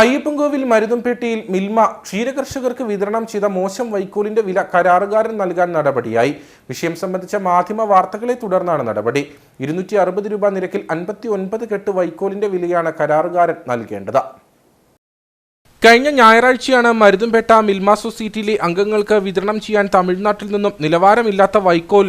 അയ്യപ്പൻകോവിൽ മരുതുംപേട്ടയിൽ മിൽമ ക്ഷീരകർഷകർക്ക് വിതരണം ചെയ്ത മോശം വൈക്കോലിന്റെ വില കരാറുകാരൻ നൽകാൻ നടപടിയായി. വിഷയം സംബന്ധിച്ച മാധ്യമ വാർത്തകളെ തുടർന്നാണ് നടപടി. ഇരുന്നൂറ്റി അറുപത് രൂപ നിരക്കിൽ അൻപത്തി ഒൻപത് കെട്ട് വൈക്കോലിന്റെ വിലയാണ് കരാറുകാരൻ നൽകേണ്ടത്. കഴിഞ്ഞ ഞായറാഴ്ചയാണ് മരുതുംപേട്ട മിൽമ സൊസൈറ്റിയിലെ അംഗങ്ങൾക്ക് വിതരണം ചെയ്യാൻ തമിഴ്നാട്ടിൽ നിന്നും നിലവാരമില്ലാത്ത വൈക്കോൽ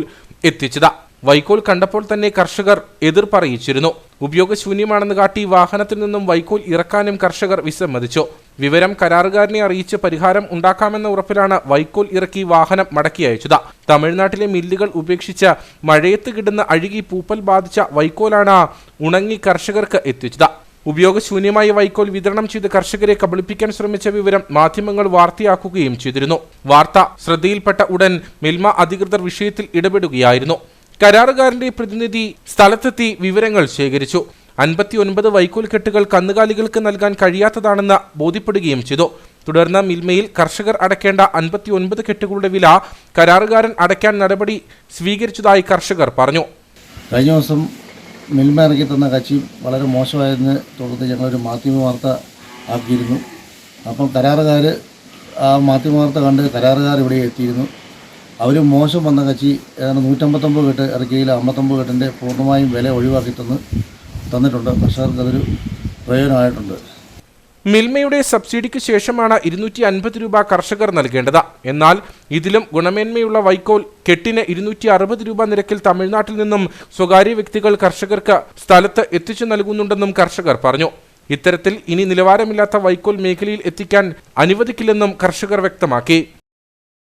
എത്തിച്ചത്. വൈക്കോൽ കണ്ടപ്പോൾ തന്നെ കർഷകർ എതിർപ്പറിയിച്ചിരുന്നു. ഉപയോഗശൂന്യമാണെന്ന് കാട്ടി വാഹനത്തിൽ നിന്നും വൈക്കോൽ ഇറക്കാനും കർഷകർ വിസമ്മതിച്ചു. വിവരം കരാറുകാരനെ അറിയിച്ച് പരിഹാരം ഉണ്ടാക്കാമെന്ന ഉറപ്പിലാണ് വൈക്കോൽ ഇറക്കി വാഹനം മടക്കി അയച്ചത്. തമിഴ്നാട്ടിലെ മില്ലുകൾ ഉപേക്ഷിച്ച് മഴയത്ത് കിടന്ന് അഴുകി പൂപ്പൽ ബാധിച്ച വൈക്കോലാണ് ഉണങ്ങി കർഷകർക്ക് എത്തിച്ചത്. ഉപയോഗശൂന്യമായ വൈക്കോൽ വിതരണം ചെയ്ത് കർഷകരെ കബളിപ്പിക്കാൻ ശ്രമിച്ച വിവരം മാധ്യമങ്ങൾ വാർത്തയാക്കുകയും ചെയ്തിരുന്നു. വാർത്ത ശ്രദ്ധയിൽപ്പെട്ട ഉടൻ മിൽമ അധികൃതർ വിഷയത്തിൽ ഇടപെടുകയായിരുന്നു. കരാറുകാരന്റെ പ്രതിനിധി സ്ഥലത്തെത്തി വിവരങ്ങൾ ശേഖരിച്ചു. അൻപത്തി ഒൻപത് വൈക്കോൽ കെട്ടുകൾ കന്നുകാലികൾക്ക് നൽകാൻ കഴിയാത്തതാണെന്ന് ബോധ്യപ്പെടുകയും ചെയ്തു. തുടർന്ന് മിൽമയിൽ കർഷകർ അടയ്ക്കേണ്ട അൻപത്തി ഒൻപത് കെട്ടുകളുടെ വില കരാറുകാരൻ അടയ്ക്കാൻ നടപടി സ്വീകരിച്ചതായി കർഷകർ പറഞ്ഞു. കഴിഞ്ഞ ദിവസം മിൽമ ഇറക്കി തന്ന കച്ചി വളരെ മോശമായതിനെ തുടർന്ന് ഞങ്ങളൊരു മാധ്യമ വാർത്ത ആക്കിയിരുന്നു. അപ്പം കരാറുകാർ ആ മാധ്യമ വാർത്ത കണ്ട് കരാറുകാർ ഇവിടെ എത്തിയിരുന്നു. അവർ മോശം വന്ന കച്ചി ഏതാണ്ട് നൂറ്റമ്പത്തൊമ്പത് കെട്ട് ഇറക്കിയതിൽ അമ്പത്തൊമ്പത് കെട്ടിന്റെ പൂർണമായും വില ഒഴിവാക്കി തന്ന് തന്നിട്ടുണ്ട്. കർഷകർക്ക് അതൊരു പ്രയോജനമായിട്ടുണ്ട്. മിൽമയുടെ സബ്സിഡിക്ക് ശേഷമാണ് ഇരുന്നൂറ്റി അൻപത് രൂപ കർഷകർ നൽകേണ്ടത്. എന്നാൽ ഇതിലും ഗുണമേന്മയുള്ള വൈക്കോൽ കെട്ടിന് ഇരുന്നൂറ്റി അറുപത് രൂപ നിരക്കിൽ തമിഴ്നാട്ടിൽ നിന്നും സ്വകാര്യ വ്യക്തികൾ കർഷകർക്ക് സ്ഥലത്ത് എത്തിച്ചു നൽകുന്നുണ്ടെന്നും കർഷകർ പറഞ്ഞു. ഇത്തരത്തിൽ ഇനി നിലവാരമില്ലാത്ത വൈക്കോൽ മേഖലയിൽ എത്തിക്കാൻ അനുവദിക്കില്ലെന്നും കർഷകർ വ്യക്തമാക്കി.